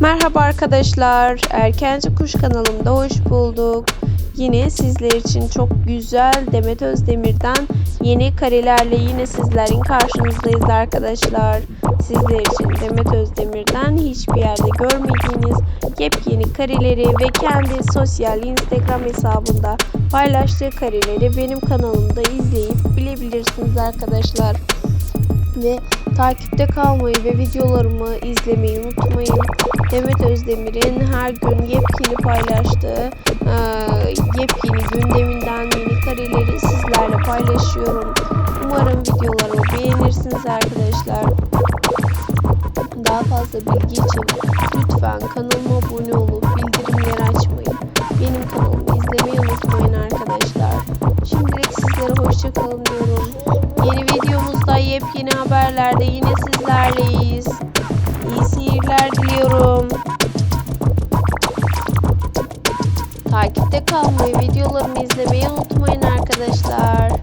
Merhaba arkadaşlar. Erkenci Kuş kanalımda hoş bulduk. Yine sizler için çok güzel Demet Özdemir'den yeni karelerle yine sizlerin karşınızdayız arkadaşlar. Sizler için Demet Özdemir'den hiçbir yerde görmediğiniz yepyeni kareleri ve kendi sosyal Instagram hesabında paylaştığı kareleri benim kanalımda izleyip bilebilirsiniz arkadaşlar ve takipte kalmayı ve videolarımı izlemeyi unutmayın. Demet Özdemir'in her gün yepyeni paylaştığı e, yepyeni gündeminden yeni kareleri sizlerle paylaşıyorum. Umarım videolarımı beğenirsiniz arkadaşlar. Daha fazla bilgi için lütfen kanalıma abone olup bildirimleri açmayı, benim kanalımı izlemeyi unutmayın arkadaşlar. Şimdilik sizlere hoşçakalın diyorum. Yeni videomuzda yepyeni haberlerde yine sizlerleyiz. İyi seyirler diliyorum. Takipte kalmayı, videolarımı izlemeyi unutmayın arkadaşlar.